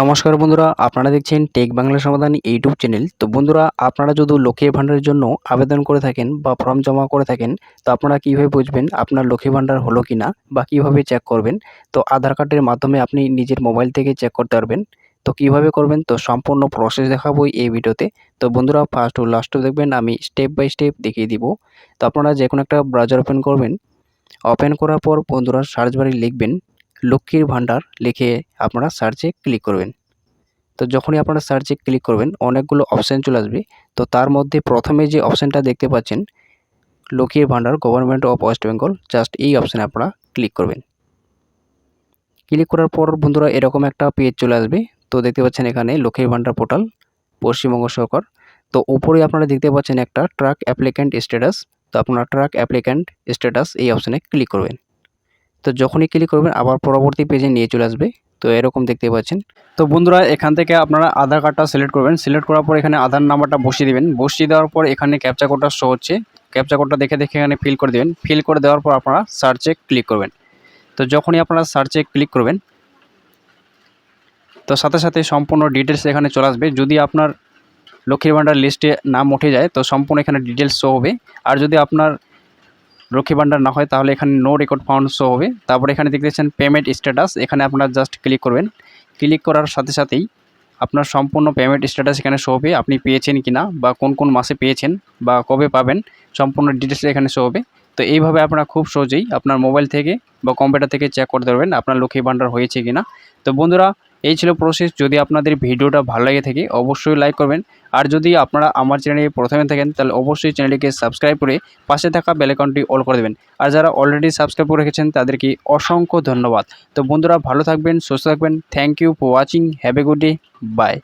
নমস্কার বন্ধুরা, আপনারা দেখছেন টেক বাংলা সমাধান ইউটিউব চ্যানেল। তো বন্ধুরা, আপনারা যদি লক্ষ্মী ভাণ্ডারের জন্য আবেদন করে থাকেন বা ফর্ম জমা করে থাকেন, তো আপনারা কীভাবে বুঝবেন আপনার লক্ষ্মী ভাণ্ডার হলো কি না বা কীভাবে চেক করবেন? তো আধার কার্ডের মাধ্যমে আপনি নিজের মোবাইল থেকে চেক করতে পারবেন। তো কীভাবে করবেন? তো সম্পূর্ণ প্রসেস দেখাবো এই ভিডিওতে। তো বন্ধুরা ফার্স্ট ও লাস্টও দেখবেন, আমি স্টেপ বাই স্টেপ দেখিয়ে দিব। তো আপনারা যে কোনো একটা ব্রাউজার ওপেন করবেন। ওপেন করার পর বন্ধুরা সার্চ বারে লিখবেন লক্ষ্মীর ভাণ্ডার লিখে আপনারা সার্চে ক্লিক করবেন। তো যখনই আপনারা সার্চে ক্লিক করবেন, অনেকগুলো অপশান চলে আসবে। তো তার মধ্যে প্রথমে যে অপশানটা দেখতে পাচ্ছেন, লক্ষ্মীর ভাণ্ডার government of West Bengal just এই অপশানে আপনারা ক্লিক করবেন। ক্লিক করার পর বন্ধুরা এরকম একটা পেজ চলে আসবে। তো দেখতে পাচ্ছেন এখানে লক্ষ্মীর ভাণ্ডার পোর্টাল পশ্চিমবঙ্গ সরকার। তো উপরে আপনারা দেখতে পাচ্ছেন একটা ট্রাক অ্যাপ্লিক্যান্ট স্ট্যাটাস তো আপনারা ট্রাক অ্যাপ্লিক্যান্ট স্ট্যাটাস এই অপশানে ক্লিক করবেন। তো যখনই ক্লিক করবেন, আবার পরবর্তী পেজে নিয়ে চলে আসবে। তো এরকম দেখতে পাচ্ছেন। তো বন্ধুরা, এখান থেকে আপনারা আধার কার্ডটা সিলেক্ট করবেন। সিলেক্ট করার পর এখানে আধার নাম্বারটা বসিয়ে দেবেন। বসিয়ে দেওয়ার পর এখানে ক্যাপচা কোডটা শো হচ্ছে। ক্যাপচা কোডটা দেখে দেখে এখানে ফিল করে দেবেন। ফিল করে দেওয়ার পর আপনারা সার্চে ক্লিক করবেন। তো যখনই আপনারা সার্চে ক্লিক করবেন, তো সাথে সাথে সম্পূর্ণ ডিটেলস এখানে চলে আসবে। যদি আপনার লক্ষ্মীর ভাণ্ডার লিস্টে নাম উঠে যায়, তো সম্পূর্ণ এখানে ডিটেলস শো হবে। আর যদি আপনার লক্ষ্মী ভাণ্ডার না হয়, তাহলে এখানে নো রেকর্ড ফাউন্ড শো হবে। তারপরে এখানে দেখতেছেন পেমেন্ট স্ট্যাটাস এখানে আপনারা জাস্ট ক্লিক করবেন। ক্লিক করার সাথে সাথেই আপনার সম্পূর্ণ পেমেন্ট স্ট্যাটাস এখানে শো হবে। আপনি পেয়েছেন কি না বা কোন কোন মাসে পেয়েছেন বা কবে পাবেন, সম্পূর্ণ ডিটেলস এখানে শো হবে। তো এইভাবে আপনারা খুব সহজেই আপনার মোবাইল থেকে বা কম্পিউটার থেকে চেক করতে পারবেন আপনার লক্ষ্মী ভাণ্ডার হয়েছে কি না তো বন্ধুরা এই ছিল প্রসেস যদি আপনাদের ভিডিওটা ভালো লাগে থাকে, অবশ্যই লাইক করবেন। আর যদি আপনারা আমার চ্যানেলে প্রথমে থাকেন, তাহলে অবশ্যই চ্যানেলটিকে সাবস্ক্রাইব করে পাশে থাকা বেলাকনটি অল করে দেবেন। আর যারা অলরেডি সাবস্ক্রাইব করে রেখেছেন, তাদেরকে অসংখ্য ধন্যবাদ। তো বন্ধুরা, ভালো থাকবেন, সুস্থ থাকবেন। Thank you for watching have a good day bye